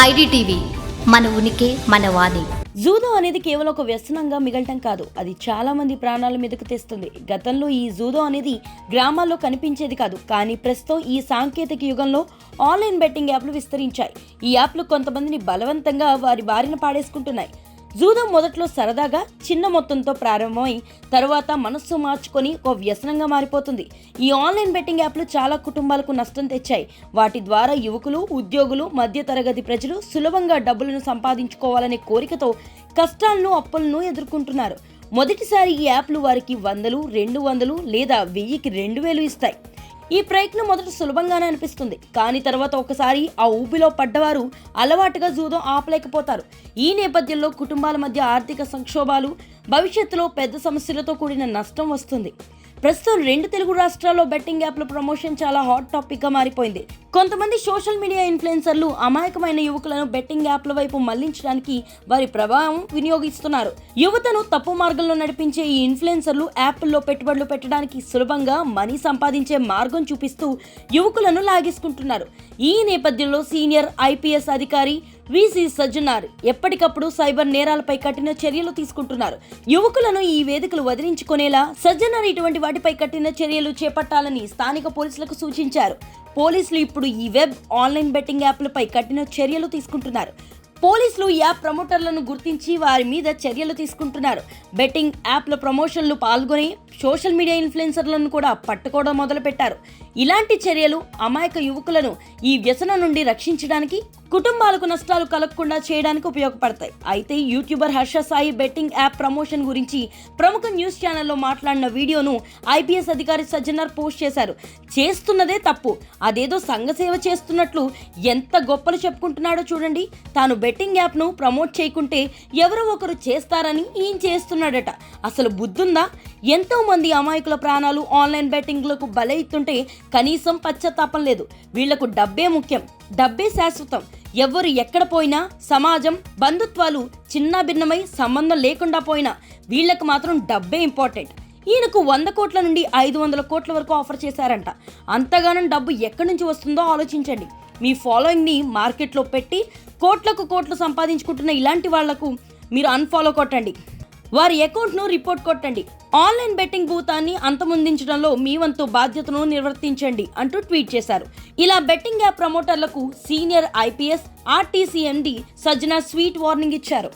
IDTV. మన ఉనికి మన వాణి. జూదో అనేది కేవలం ఒక వ్యసనంగా మిగలటం కాదు. అది చాలా మంది ప్రాణాల మీదకు తెస్తుంది. గతంలో ఈ జూదో అనేది గ్రామాల్లో కనిపించేది కాదు. కానీ ప్రస్తుతం ఈ సాంకేతిక యుగంలో ఆన్లైన్ బెట్టింగ్ యాప్లు విస్తరించాయి. ఈ యాప్లు కొంతమందిని బలవంతంగా వారి బారిన పాడేసుకుంటున్నాయి. జూదో మొదట్లో సరదాగా చిన్న మొత్తంతో ప్రారంభమై తర్వాత మనస్సు మార్చుకొని ఒక వ్యసనంగా మారిపోతుంది. ఈ ఆన్లైన్ బెట్టింగ్ యాప్లు చాలా కుటుంబాలకు నష్టం తెచ్చాయి. వాటి ద్వారా యువకులు ఉద్యోగులు మధ్యతరగతి ప్రజలు సులభంగా డబ్బులను సంపాదించుకోవాలనే కోరికతో కష్టాలను అప్పులను ఎదుర్కొంటున్నారు. మొదటిసారి ఈ యాప్లు వారికి వందలు రెండు వందలు లేదా వెయ్యికి రెండు వేలు ఇస్తాయి. ఈ ప్రయత్నం మొదట సులభంగానే అనిపిస్తుంది. కానీ తర్వాత ఒకసారి ఆ ఊపిలో పడ్డవారు అలవాటుగా జూదో ఆపలేకపోతారు. ఈ నేపథ్యంలో కుటుంబాల మధ్య ఆర్థిక సంక్షోభాలు భవిష్యత్తులో పెద్ద సమస్యలతో కూడిన నష్టం వస్తుంది. ప్రస్తుతం రెండు తెలుగు రాష్ట్రాల్లో బెట్టింగ్ యాప్ల ప్రమోషన్ చాలా హాట్ టాపిక్గా మారిపోయింది. కొంతమంది సోషల్ మీడియా ఇన్ఫ్లుయెన్సర్లు అమాయకమైన యువకులను బెట్టింగ్ యాప్ల వైపు మళ్ళించడానికి వారి ప్రభావం వినియోగిస్తున్నారు. యువతను తప్పు మార్గంలో నడిపించే ఈ ఇన్ఫ్లుయెన్సర్లు యాప్ల్లో పెట్టుబడులు పెట్టడానికి సులభంగా మనీ సంపాదించే మార్గం చూపిస్తూ యువకులను లాగేసుకుంటున్నారు. ఈ నేపథ్యంలో సీనియర్ ఐపీఎస్ అధికారి విసి సజ్జనార్ ఎప్పటికప్పుడు సైబర్ నేరాలపై కఠిన చర్యలు తీసుకుంటున్నారు. యువకులను ఈ వేదికలు వదిలించుకునేలా సజ్జనార్ ఇటువంటి వాటిపై కఠిన చర్యలు చేపట్టాలని స్థానిక పోలీసులకు సూచించారు. పోలీసులు ఇప్పుడు ఈ వెబ్ ఆన్లైన్ బెట్టింగ్ యాప్లపై కఠిన చర్యలు తీసుకుంటున్నారు. పోలీసులు యాప్ ప్రమోటర్లను గుర్తించి వారి మీద చర్యలు తీసుకుంటున్నారు. బెట్టింగ్ యాప్ల ప్రమోషన్లు పాల్గొని సోషల్ మీడియా ఇన్ఫ్లుయెన్సర్లను కూడా పట్టుకోవడం మొదలుపెట్టారు. ఇలాంటి చర్యలు అమాయక యువకులను ఈ వ్యసనం నుండి రక్షించడానికి కుటుంబాలకు నష్టాలు కలగకుండా చేయడానికి ఉపయోగపడతాయి. అయితే YouTuber Harsha Sai betting app promotion గురించి ప్రముఖ న్యూస్ ఛానల్లో మాట్లాడిన వీడియోను ఐపీఎస్ అధికారి సజ్జనార్ పోస్ట్ చేశారు. చేస్తున్నదే తప్పు. అదేదో సంఘసేవ చేస్తున్నట్లు ఎంత గొప్పలు చెప్పుకుంటున్నాడో చూడండి. తాను బెట్టింగ్ యాప్ను ప్రమోట్ చేయకుంటే ఎవరో ఒకరు చేస్తారని ఈయన చేస్తున్నాడట. అసలు బుద్ధుందా? ఎంతో మంది అమాయకుల ప్రాణాలు ఆన్లైన్ బెట్టింగ్లకు బలైతుంటే కనీసం పశ్చాత్తాపం లేదు. వీళ్ళకు డబ్బే ముఖ్యం. డబ్బే శాశ్వతం. ఎవరు ఎక్కడ పోయినా సమాజం బంధుత్వాలు చిన్న భిన్నమై సంబంధం లేకుండా పోయినా వీళ్ళకు మాత్రం డబ్బే ఇంపార్టెంట్. ఈయనకు వంద కోట్ల నుండి ఐదు వందల కోట్ల వరకు ఆఫర్ చేశారంట. అంతగానం డబ్బు ఎక్కడి నుంచి వస్తుందో ఆలోచించండి. మీ ఫాలోయింగ్ని మార్కెట్లో పెట్టి కోట్లకు కోట్లు సంపాదించుకుంటున్న ఇలాంటి వాళ్ళకు మీరు అన్ఫాలో కొట్టండి. వారి అకౌంట్ను రిపోర్ట్ కొట్టండి. ఆన్లైన్ బెట్టింగ్ భూతాన్ని అంతమొందించడంలో మీ వంతు బాధ్యతను నిర్వర్తించండి అంటూ ట్వీట్ చేశారు. ఇలా betting app ప్రమోటర్లకు senior IPS RTC MD Sajjana sweet warning ఇచ్చారు.